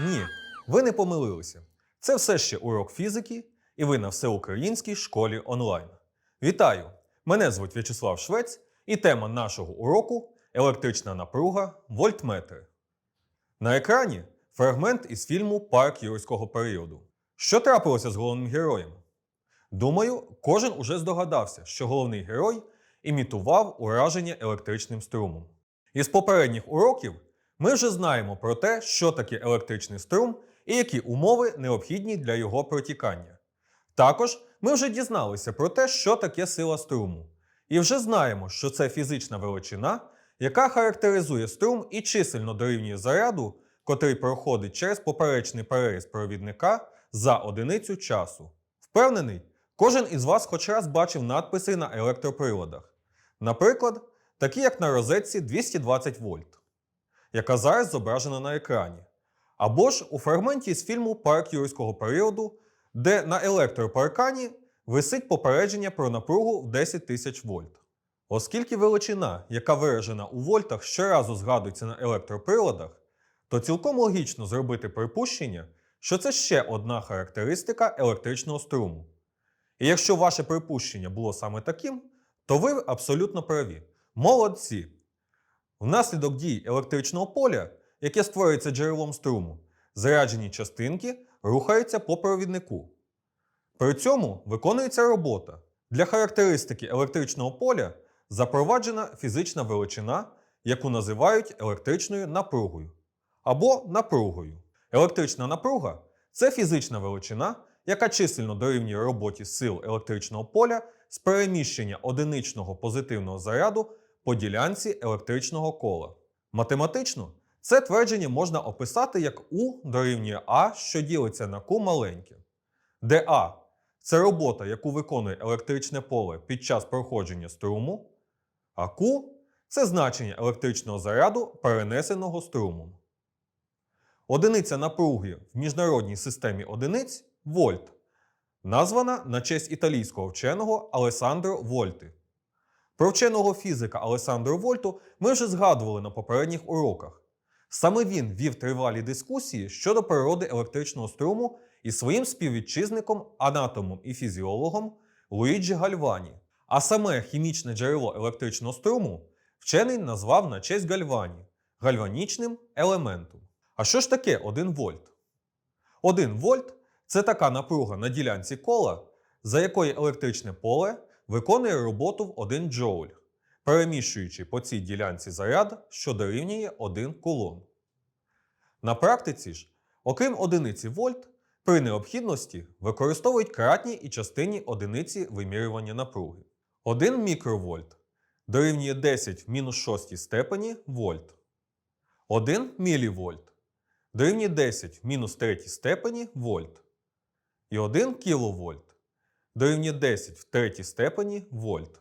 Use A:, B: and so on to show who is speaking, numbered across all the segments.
A: Ні, ви не помилилися. Це все ще урок фізики, і ви на всеукраїнській школі онлайн. Вітаю! Мене звуть В'ячеслав Швець, і тема нашого уроку електрична напруга вольтметри. На екрані фрагмент із фільму Парк юрського періоду. Що трапилося з головним героєм? Думаю, кожен уже здогадався, що головний герой імітував ураження електричним струмом. Із попередніх уроків ми вже знаємо про те, що таке електричний струм і які умови необхідні для його протікання. Також ми вже дізналися про те, що таке сила струму, і вже знаємо, що це фізична величина, яка характеризує струм і чисельно дорівнює заряду, котрий проходить через поперечний переріз провідника за одиницю часу. Впевнений, кожен із вас хоч раз бачив надписи на електроприладах. Наприклад, такі як на розетці 220 вольт, яка зараз зображена на екрані. Або ж у фрагменті з фільму Парк юрського періоду, де на електропаркані висить попередження про напругу в 10 тисяч вольт. Оскільки величина, яка виражена у вольтах, щоразу згадується на електроприладах, то цілком логічно зробити припущення, що це ще одна характеристика електричного струму. І якщо ваше припущення було саме таким, то ви абсолютно праві. Молодці! Внаслідок дій електричного поля, яке створюється джерелом струму, заряджені частинки рухаються по провіднику. При цьому виконується робота. Для характеристики електричного поля запроваджена фізична величина, яку називають електричною напругою або напругою. Електрична напруга це фізична величина, яка чисельно дорівнює роботі сил електричного поля з переміщення одиничного позитивного заряду по ділянці електричного кола. Математично це твердження можна описати як U дорівнює А, що ділиться на Q маленьке, де А це робота, яку виконує електричне поле під час проходження струму, а Q це значення електричного заряду, перенесеного струмом. Одиниця напруги в міжнародній системі одиниць вольт, названа на честь італійського вченого Алесандро Вольти. Про вченого фізика Алесандро Вольту ми вже згадували на попередніх уроках. Саме він вів тривалі дискусії щодо природи електричного струму із своїм співвітчизником, анатомом і фізіологом Луїджі Гальвані. А саме хімічне джерело електричного струму вчений назвав на честь Гальвані гальванічним елементом. А що ж таке 1 вольт? 1 вольт це така напруга на ділянці кола, за якої електричне поле виконує роботу в 1 джоуль, переміщуючи по цій ділянці заряд, що дорівнює 1 кулон. На практиці ж, окрім одиниці вольт, при необхідності використовують кратні і частинні одиниці вимірювання напруги. 1 мікровольт дорівнює 10 в мінус 6 степені вольт. 1 мілівольт дорівнює 10 в мінус 3 степені вольт. І 1 кіловольт дорівнює 10 в третій степені вольт.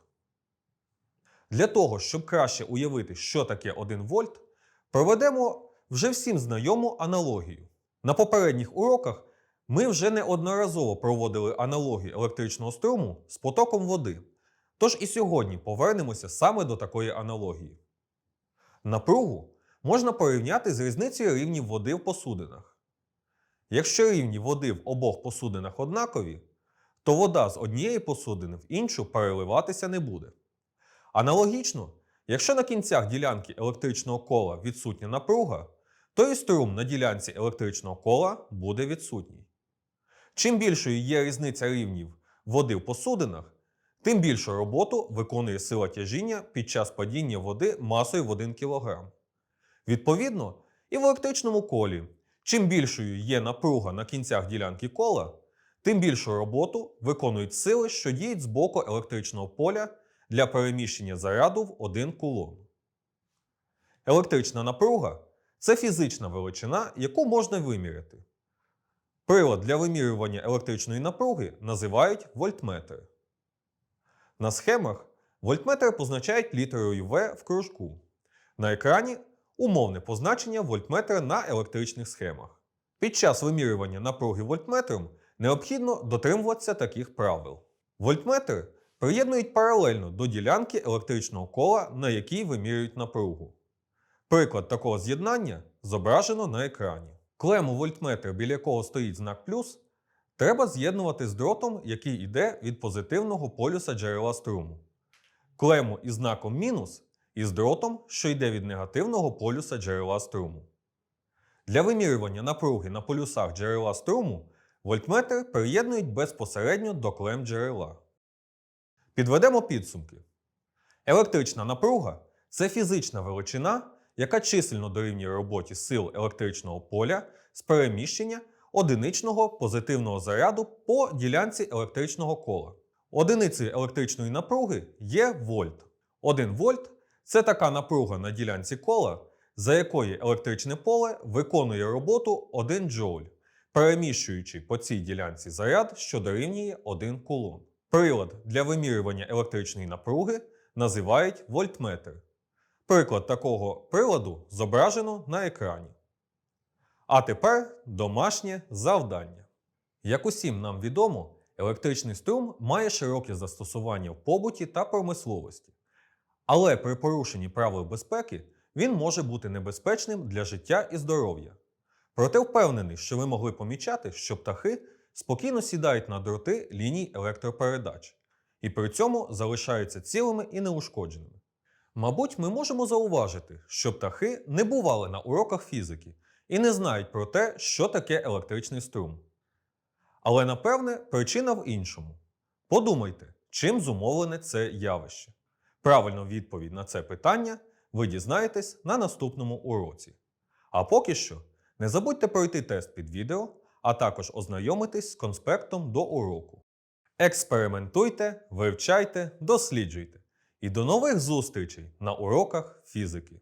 A: Для того, щоб краще уявити, що таке 1 вольт, проведемо вже всім знайому аналогію. На попередніх уроках ми вже неодноразово проводили аналогію електричного струму з потоком води. Тож і сьогодні повернемося саме до такої аналогії. Напругу можна порівняти з різницею рівнів води в посудинах. Якщо рівні води в обох посудинах однакові, то вода з однієї посудини в іншу переливатися не буде. Аналогічно, якщо на кінцях ділянки електричного кола відсутня напруга, то і струм на ділянці електричного кола буде відсутній. Чим більшою є різниця рівнів води в посудинах, тим більшу роботу виконує сила тяжіння під час падіння води масою в 1 кг. Відповідно, і в електричному колі, чим більшою є напруга на кінцях ділянки кола, тим більшу роботу виконують сили, що діють з боку електричного поля для переміщення заряду в 1 кулон. Електрична напруга це фізична величина, яку можна виміряти. Прилад для вимірювання електричної напруги називають вольтметр. На схемах вольтметр позначають літерою В в кружку. На екрані умовне позначення вольтметра на електричних схемах. Під час вимірювання напруги вольтметром необхідно дотримуватися таких правил. Вольтметр приєднують паралельно до ділянки електричного кола, на якій вимірюють напругу. Приклад такого з'єднання зображено на екрані. Клему вольтметра, біля якого стоїть знак плюс, треба з'єднувати з дротом, який йде від позитивного полюса джерела струму. Клему із знаком мінус із дротом, що йде від негативного полюса джерела струму. Для вимірювання напруги на полюсах джерела струму вольтметр приєднують безпосередньо до клем джерела. Підведемо підсумки. Електрична напруга це фізична величина, яка чисельно дорівнює роботі сил електричного поля з переміщення одиничного позитивного заряду по ділянці електричного кола. Одиницею електричної напруги є вольт. 1 вольт це така напруга на ділянці кола, за якої електричне поле виконує роботу 1 джоуль, переміщуючи по цій ділянці заряд, що дорівнює 1 кулон. Прилад для вимірювання електричної напруги називають вольтметр. Приклад такого приладу зображено на екрані. А тепер домашнє завдання. Як усім нам відомо, електричний струм має широке застосування в побуті та промисловості. Але при порушенні правил безпеки він може бути небезпечним для життя і здоров'я. Проте впевнений, що ви могли помічати, що птахи спокійно сідають на дроти ліній електропередач і при цьому залишаються цілими і неушкодженими. Мабуть, ми можемо зауважити, що птахи не бували на уроках фізики і не знають про те, що таке електричний струм. Але напевне причина в іншому. Подумайте, чим зумовлене це явище. Правильну відповідь на це питання ви дізнаєтесь на наступному уроці. А поки що, не забудьте пройти тест під відео, а також ознайомитись з конспектом до уроку. Експериментуйте, вивчайте, досліджуйте. І до нових зустрічей на уроках фізики.